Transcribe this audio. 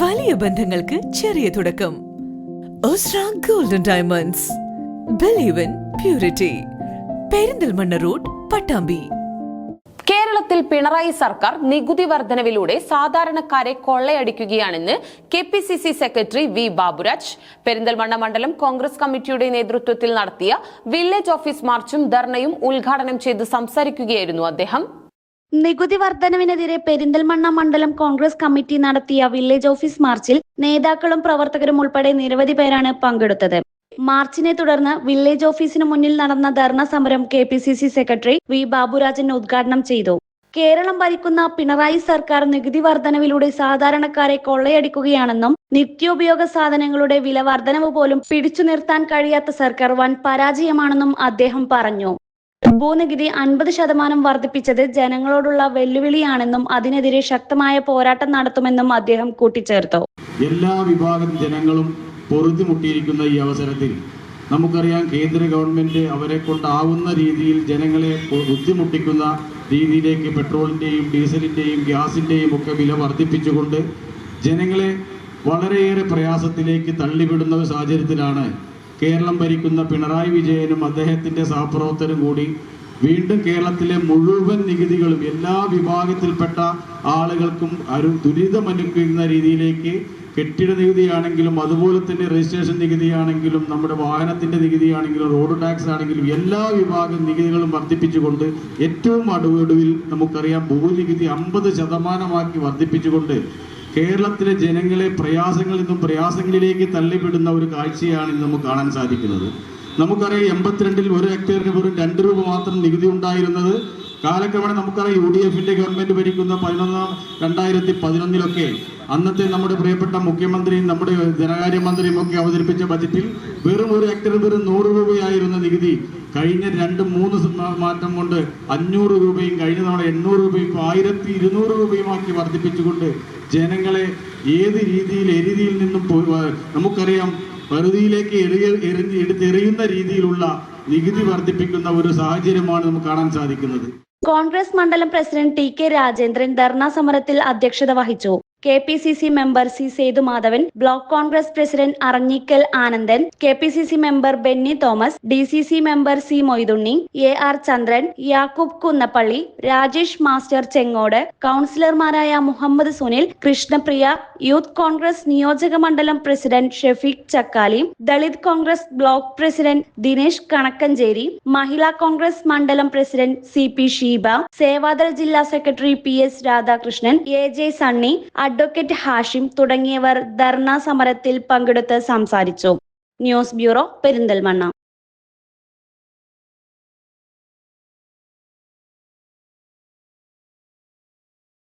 വലിയ ബന്ധങ്ങൾക്ക് ചെറിയ തുടക്കം. ഒസ്ര golden diamonds believe in purity Perinthalmanna road Pattambi. കേരളത്തിൽ പിണറായി സർക്കാർ നികുതി വർധനവിലൂടെ സാധാരണക്കാരെ കൊള്ളയടിക്കുകയാണെന്ന് K P C C secretary V Baburaj Perinthalmanna മണ്ഡലം കോൺഗ്രസ് കമ്മിറ്റിയുടെ നേതൃത്വത്തിൽ നടത്തിയ വില്ലേജ് ഓഫീസ് മാർച്ചും ധർണയും ഉദ്ഘാടനം ചെയ്ത് സംസാരിക്കുകയായിരുന്നു അദ്ദേഹം. നികുതി വർധനവിനെതിരെ പെരിന്തൽമണ്ണ മണ്ഡലം കോൺഗ്രസ് കമ്മിറ്റി നടത്തിയ വില്ലേജ് ഓഫീസ് മാർച്ചിൽ നേതാക്കളും പ്രവർത്തകരും ഉൾപ്പെടെ നിരവധി പേരാണ് പങ്കെടുത്തത്. മാർച്ചിനെ തുടർന്ന് വില്ലേജ് ഓഫീസിന് മുന്നിൽ നടന്ന ധർണ സമരം K P C C secretary V Baburajan ഉദ്ഘാടനം ചെയ്തു. കേരളം ഭരിക്കുന്ന പിണറായി സർക്കാർ നികുതി വർധനവിലൂടെ സാധാരണക്കാരെ കൊള്ളയടിക്കുകയാണെന്നും നിത്യോപയോഗ സാധനങ്ങളുടെ വില വർധനവ് പോലും പിടിച്ചു നിർത്താൻ കഴിയാത്ത സർക്കാർ വൻ പരാജയമാണെന്നും അദ്ദേഹം പറഞ്ഞു. ഭൂനികുതി അൻപത് ശതമാനം വർദ്ധിപ്പിച്ചത് ജനങ്ങളോടുള്ള വെല്ലുവിളിയാണെന്നും അതിനെതിരെ ശക്തമായ പോരാട്ടം നടത്തുമെന്നും അദ്ദേഹം കൂട്ടിച്ചേർത്തു. എല്ലാ വിഭാഗം ജനങ്ങളും പൊറുതിമുട്ടിയിരിക്കുന്ന ഈ അവസരത്തിൽ നമുക്കറിയാം കേന്ദ്ര ഗവൺമെന്റ് അവരെ കൊണ്ടാവുന്ന രീതിയിൽ ജനങ്ങളെ ബുദ്ധിമുട്ടിക്കുന്ന രീതിയിലേക്ക് പെട്രോളിന്റെയും ഡീസലിന്റെയും ഗ്യാസിന്റെയും ഒക്കെ വില വർദ്ധിപ്പിച്ചുകൊണ്ട് ജനങ്ങളെ വളരെയേറെ പ്രയാസത്തിലേക്ക് തള്ളിവിടുന്ന ഒരു സാഹചര്യത്തിലാണ് കേരളം ഭരിക്കുന്ന പിണറായി വിജയനും അദ്ദേഹത്തിന്റെ സഹപ്രവർത്തകരും കൂടി വീണ്ടും കേരളത്തിലെ മുഴുവൻ നികുതികളും എല്ലാ വിഭാഗത്തിൽപ്പെട്ട ആളുകൾക്കും ഒരു ദുരിതമനുഭവിക്കുന്ന രീതിയിലേക്ക് കെട്ടിട നികുതിയാണെങ്കിലും അതുപോലെ തന്നെ രജിസ്ട്രേഷൻ നികുതിയാണെങ്കിലും നമ്മുടെ വാഹനത്തിന്റെ നികുതിയാണെങ്കിലും റോഡ് ടാക്സ് ആണെങ്കിലും എല്ലാ വിഭാഗം നികുതികളും വർദ്ധിപ്പിച്ചുകൊണ്ട് ഏറ്റവും അടുവടുവിൽ നമുക്കറിയാം ഭൂനികുതി അമ്പത് ശതമാനമാക്കി വർദ്ധിപ്പിച്ചുകൊണ്ട് കേരളത്തിലെ ജനങ്ങളെ പ്രയാസങ്ങളിൽ നിന്നും പ്രയാസങ്ങളിലേക്ക് തള്ളിവിടുന്ന ഒരു കാഴ്ചയാണ് ഇന്ന് നമുക്ക് കാണാൻ സാധിക്കുന്നത്. നമുക്കറിയാം എൺപത്തിരണ്ടിൽ ഒരു ഹെക്ടറിന് വെറും രണ്ട് രൂപ മാത്രം നികുതി ഉണ്ടായിരുന്നത്. കാലക്രമേണ നമുക്കറിയാം യു ഡി എഫിന്റെ ഗവൺമെന്റ് ഭരിക്കുന്ന പതിനൊന്നാം രണ്ടായിരത്തി പതിനൊന്നിലൊക്കെ അന്നത്തെ നമ്മുടെ പ്രിയപ്പെട്ട മുഖ്യമന്ത്രിയും നമ്മുടെ ധനകാര്യമന്ത്രിയും ഒക്കെ അവതരിപ്പിച്ച ബജറ്റിൽ വെറും ഒരു ഹെക്ടറിന് വെറും നൂറ് രൂപയായിരുന്ന നികുതി കഴിഞ്ഞ രണ്ട് മൂന്ന് മാറ്റം കൊണ്ട് അഞ്ഞൂറ് രൂപയും കഴിഞ്ഞ തവണ എണ്ണൂറ് രൂപയും ഇപ്പോൾ ആയിരത്തി ഇരുന്നൂറ് രൂപയുമാക്കി വർദ്ധിപ്പിച്ചുകൊണ്ട് ജനങ്ങളെ ഏത് രീതിയിൽ എരുതിയിൽ നിന്നും നമുക്കറിയാം പരിധിയിലേക്ക് എറിയ എടുത്തെറിയുന്ന രീതിയിലുള്ള നികുതി വർദ്ധിപ്പിക്കുന്ന ഒരു സാഹചര്യമാണ് നമുക്ക് കാണാൻ സാധിക്കുന്നത്. കോൺഗ്രസ് മണ്ഡലം president T K Rajendran dharna സമരത്തിൽ അധ്യക്ഷത വഹിച്ചു. K P C C member C Sethumadhavan block Congress president Aranjikkal Anandan K P C C member Benny Thomas D C C member C Moythunni A R Chandran Yakub Kunnappally Rajesh master Chengode കൗൺസിലർമാരായ Muhammad Sunil Krishnapriya youth Congress നിയോജക മണ്ഡലം president Shafeeq Chakkali Dalit Congress block president Dinesh Kanakkancheri Mahila Congress മണ്ഡലം president C P Sheeba Sevadal ജില്ലാ secretary P S Radhakrishnan A J Sunny advocate Hashim തുടങ്ങിയവർ ധർണാ സമരത്തിൽ പങ്കെടുത്ത് സംസാരിച്ചു. News bureau Perinthalmanna.